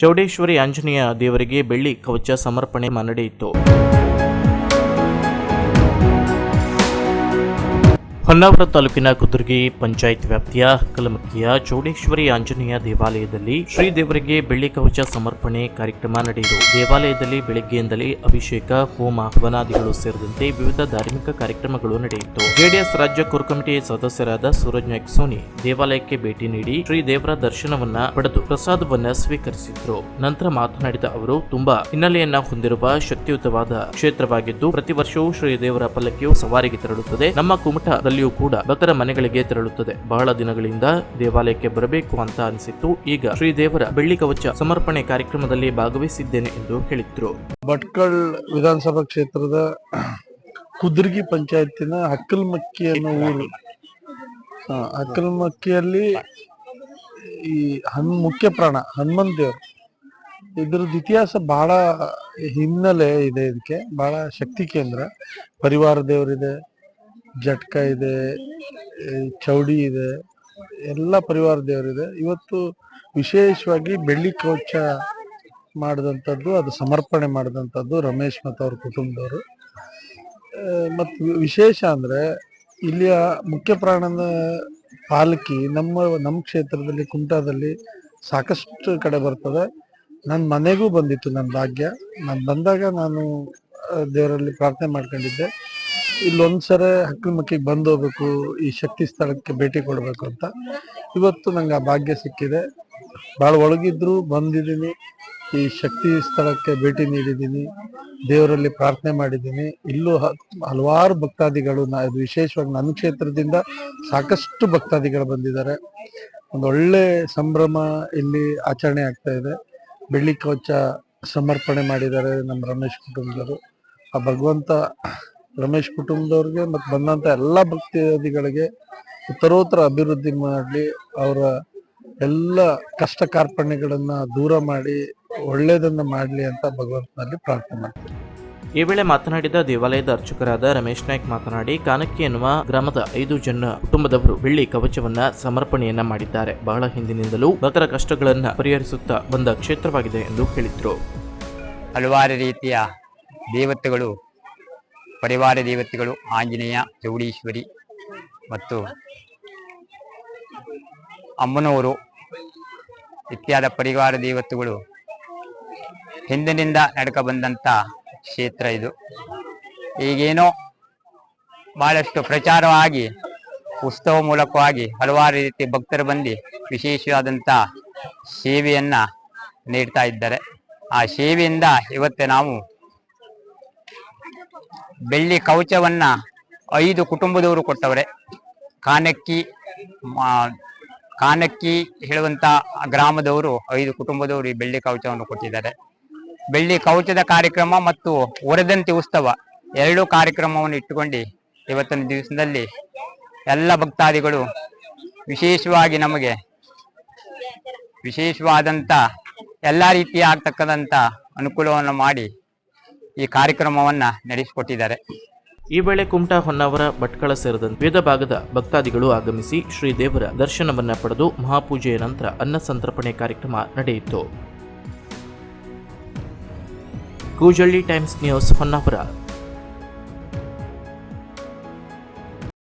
ಚೌಡೇಶ್ವರಿ ಆಂಜನೇಯ ದೇವರಿಗೆ ಬೆಳ್ಳಿ ಕವಚ ಸಮರ್ಪಣೆ ನಡೆಯಿತು ಹೊನ್ನಾವರ ತಾಲೂಕಿನ ಕುದುರ್ಗಿ ಪಂಚಾಯತ್ ವ್ಯಾಪ್ತಿಯ ಕಲಮಕ್ಕಿಯ ಚೌಡೇಶ್ವರಿ ಆಂಜನೇಯ ದೇವಾಲಯದಲ್ಲಿ ಶ್ರೀ ದೇವರಿಗೆ ಬೆಳ್ಳಿ ಕವಚ ಸಮರ್ಪಣೆ ಕಾರ್ಯಕ್ರಮ ನಡೆಯಿತು. ದೇವಾಲಯದಲ್ಲಿ ಬೆಳಗ್ಗೆಯಿಂದಲೇ ಅಭಿಷೇಕ, ಹೋಮ, ಹವನಾದಿಗಳು ಸೇರಿದಂತೆ ವಿವಿಧ ಧಾರ್ಮಿಕ ಕಾರ್ಯಕ್ರಮಗಳು ನಡೆಯಿತು. ಜೆಡಿಎಸ್ ರಾಜ್ಯ ಕೋರ್ ಕಮಿಟಿ ಸದಸ್ಯರಾದ ಸೂರಜ್ ನಾಯ್ಕ್ ಸೋನಿ ದೇವಾಲಯಕ್ಕೆ ಭೇಟಿ ನೀಡಿ ಶ್ರೀ ದೇವರ ದರ್ಶನವನ್ನ ಪಡೆದು ಪ್ರಸಾದವನ್ನ ಸ್ವೀಕರಿಸಿದ್ರು. ನಂತರ ಮಾತನಾಡಿದ ಅವರು, ತುಂಬಾ ಹಿನ್ನೆಲೆಯನ್ನ ಹೊಂದಿರುವ ಶಕ್ತಿಯುತವಾದ ಕ್ಷೇತ್ರವಾಗಿದ್ದು, ಪ್ರತಿ ವರ್ಷವೂ ಶ್ರೀ ದೇವರ ಪಲ್ಲಕ್ಕಿಯು ಸವಾರಿಗೆ ತೆರಳುತ್ತದೆ. ನಮ್ಮ ಕುಮಟದಲ್ಲಿಯೂ ಕೂಡ ಭಕ್ತರ ಮನೆಗಳಿಗೆ ತೆರಳುತ್ತದೆ. ಬಹಳ ದಿನಗಳಿಂದ ದೇವಾಲಯಕ್ಕೆ ಬರಬೇಕು ಅಂತ ಅನಿಸಿತ್ತು. ಈಗ ಶ್ರೀದೇವರ ಬೆಳ್ಳಿ ಕವಚ ಸಮರ್ಪಣೆ ಕಾರ್ಯಕ್ರಮದಲ್ಲಿ ಭಾಗವಹಿಸಿದ್ದೇನೆ ಎಂದು ಹೇಳಿದ್ರು. ಭಟ್ಕಳ್ ವಿಧಾನಸಭಾ ಕ್ಷೇತ್ರದ ಕುದುರ್ಗಿ ಪಂಚಾಯತಿನ ಹಕ್ಕಲ್ಮಕ್ಕಿ ಅನ್ನೋ ಊರು ಹಕ್ಕಲ್ಮಕ್ಕಿಯಲ್ಲಿ ಈ ಹನ್, ಮುಖ್ಯ ಪ್ರಾಣ ಹನುಮಂತ ದೇವರು. ಇದ್ರದ್ದು ಇತಿಹಾಸ ಬಹಳ ಹಿನ್ನೆಲೆ ಇದೆ ಇದಕ್ಕೆ, ಬಹಳ ಶಕ್ತಿ ಕೇಂದ್ರ. ಪರಿವಾರ ದೇವರಿದೆ ಜಟ್ಕ ಇದೆ ಚೌಡಿ ಇದೆ, ಎಲ್ಲ ಪರಿವಾರ ದೇವರಿದೆ. ಇವತ್ತು ವಿಶೇಷವಾಗಿ ಬೆಳ್ಳಿ ಕವಚ ಮಾಡಿದಂಥದ್ದು, ಅದು ಸಮರ್ಪಣೆ ಮಾಡಿದಂಥದ್ದು ರಮೇಶ್ ಮತ್ತು ಅವ್ರ ಕುಟುಂಬದವರು. ಮತ್ತು ವಿಶೇಷ ಅಂದರೆ ಇಲ್ಲಿಯ ಮುಖ್ಯ ಪ್ರಾಣನ ಪಾಲಕಿ ನಮ್ಮ ನಮ್ಮ ಕ್ಷೇತ್ರದಲ್ಲಿ, ಕುಮಟಾದಲ್ಲಿ ಸಾಕಷ್ಟು ಕಡೆ ಬರ್ತದೆ. ನನ್ನ ಮನೆಗೂ ಬಂದಿತ್ತು ನನ್ನ ಭಾಗ್ಯ. ನಾನು ಬಂದಾಗ ನಾನು ದೇವರಲ್ಲಿ ಪ್ರಾರ್ಥನೆ ಮಾಡ್ಕೊಂಡಿದ್ದೆ. ಇಲ್ಲೊಂದ್ಸರ ಹಕ್ಕಿ ಮಕ್ಕಿಗೆ ಬಂದು ಹೋಗ್ಬೇಕು ಈ ಶಕ್ತಿ ಸ್ಥಳಕ್ಕೆ ಭೇಟಿ ಕೊಡಬೇಕು ಅಂತ. ಇವತ್ತು ನಂಗೆ ಆ ಭಾಗ್ಯ ಸಿಕ್ಕಿದೆ. ಭಾಳ ಒಳಗಿದ್ರು, ಬಂದಿದ್ದೀನಿ. ಈ ಶಕ್ತಿ ಸ್ಥಳಕ್ಕೆ ಭೇಟಿ ನೀಡಿದ್ದೀನಿ. ದೇವರಲ್ಲಿ ಪ್ರಾರ್ಥನೆ ಮಾಡಿದ್ದೀನಿ. ಇಲ್ಲೂ ಹಲವಾರು ಭಕ್ತಾದಿಗಳು ಇದು ವಿಶೇಷವಾಗಿ ನನ್ನ ಕ್ಷೇತ್ರದಿಂದ ಸಾಕಷ್ಟು ಭಕ್ತಾದಿಗಳು ಬಂದಿದ್ದಾರೆ. ಒಂದು ಒಳ್ಳೆ ಸಂಭ್ರಮ ಇಲ್ಲಿ ಆಚರಣೆ ಆಗ್ತಾ ಇದೆ. ಬೆಳ್ಳಿ ಕವಚ ಸಮರ್ಪಣೆ ಮಾಡಿದ್ದಾರೆ ನಮ್ಮ ರಮೇಶ್ ಕುಟುಂಬದವರು. ಆ ಭಗವಂತ ರಮೇಶ್ ಕುಟುಂಬದವ್ರಿಗೆ ಮತ್ತು ಬಂದಂತ ಎಲ್ಲಾ ಭಕ್ತಾದಿಗಳಿಗೆ ಉತ್ತರೋತ್ತರ ಅಭಿವೃದ್ಧಿ ಮಾಡಲಿ ಅವರ ಎಲ್ಲ ಕಷ್ಟ ಕಾರ್ಪಣ್ಯಗಳನ್ನು ದೂರ ಮಾಡಿ ಒಳ್ಳೆಯದನ್ನು ಮಾಡಲಿ ಅಂತ ಭಗವಂತನಲ್ಲಿ ಪ್ರಾರ್ಥನೆ ಮಾಡ್ತೀನಿ. ಈ ವೇಳೆ ಮಾತನಾಡಿದ ದೇವಾಲಯದ ಅರ್ಚಕರಾದ ರಮೇಶ್ ನಾಯ್ಕ್ ಮಾತನಾಡಿ ಕಾನಕ್ಕಿ ಎನ್ನುವ ಗ್ರಾಮದ ಐದು ಜನ ಕುಟುಂಬದವರು ಬೆಳ್ಳಿ ಕವಚವನ್ನ ಸಮರ್ಪಣೆಯನ್ನ ಮಾಡಿದ್ದಾರೆ. ಬಹಳ ಹಿಂದಿನಿಂದಲೂ ಭಕ್ತರ ಕಷ್ಟಗಳನ್ನ ಪರಿಹರಿಸುತ್ತಾ ಬಂದ ಕ್ಷೇತ್ರವಾಗಿದೆ ಎಂದು ಹೇಳಿದ್ರು. ಹಲವಾರು ರೀತಿಯ ದೇವತೆಗಳು ಪರಿವಾರ ದೇವತೆಗಳು ಆಂಜನೇಯ, ಚೌಡೀಶ್ವರಿ ಮತ್ತು ಅಮ್ಮನವರು ಇತ್ಯಾದ ಪರಿವಾರ ದೇವತೆಗಳು ಹಿಂದಿನಿಂದ ನಡ್ಕ ಬಂದಂತ ಕ್ಷೇತ್ರ ಇದು. ಈಗೇನೋ ಬಹಳಷ್ಟು ಪ್ರಚಾರವಾಗಿ, ಉತ್ಸವ ಮೂಲಕವಾಗಿ ಹಲವಾರು ರೀತಿ ಭಕ್ತರು ಬಂದು ವಿಶೇಷವಾದಂತ ಸೇವೆಯನ್ನ ನೀಡ್ತಾ ಇದ್ದಾರೆ. ಆ ಸೇವೆಯಿಂದ ಇವತ್ತೇ ನಾವು ಬೆಳ್ಳಿ ಕವಚವನ್ನ ಐದು ಕುಟುಂಬದವರು ಕೊಟ್ಟವ್ರೆ. ಕಾನಕ್ಕಿ ಕಾನಕ್ಕಿ ಹೇಳುವಂತ ಗ್ರಾಮದವರು ಐದು ಕುಟುಂಬದವರು ಈ ಬೆಳ್ಳಿ ಕವಚವನ್ನು ಕೊಟ್ಟಿದ್ದಾರೆ. ಬೆಳ್ಳಿ ಕವಚದ ಕಾರ್ಯಕ್ರಮ ಮತ್ತು ವರದಂತಿ ಉತ್ಸವ ಎರಡು ಕಾರ್ಯಕ್ರಮವನ್ನು ಇಟ್ಟುಕೊಂಡು ಇವತ್ತಿನ ದಿವಸದಲ್ಲಿ ಎಲ್ಲ ಭಕ್ತಾದಿಗಳು ವಿಶೇಷವಾಗಿ ನಮಗೆ ವಿಶೇಷವಾದಂತ ಎಲ್ಲ ರೀತಿಯ ಆಗ್ತಕ್ಕಂಥ ಅನುಕೂಲವನ್ನು ಮಾಡಿ ಈ ಕಾರ್ಯಕ್ರಮವನ್ನ ನಡೆಸಿಕೊಟ್ಟಿದ್ದಾರೆ. ಈ ವೇಳೆ ಕುಮಟಾ ಹೊನ್ನಾವರ ಭಟ್ಕಳ ಸೇರಿದಂತೆ ವಿವಿಧ ಭಾಗದ ಭಕ್ತಾದಿಗಳು ಆಗಮಿಸಿ ಶ್ರೀದೇವರ ದರ್ಶನವನ್ನ ಪಡೆದು ಮಹಾಪೂಜೆಯ ನಂತರ ಅನ್ನ ಸಂತರ್ಪಣೆ ಕಾರ್ಯಕ್ರಮ ನಡೆಯಿತು. Kujalli times news Honnavar.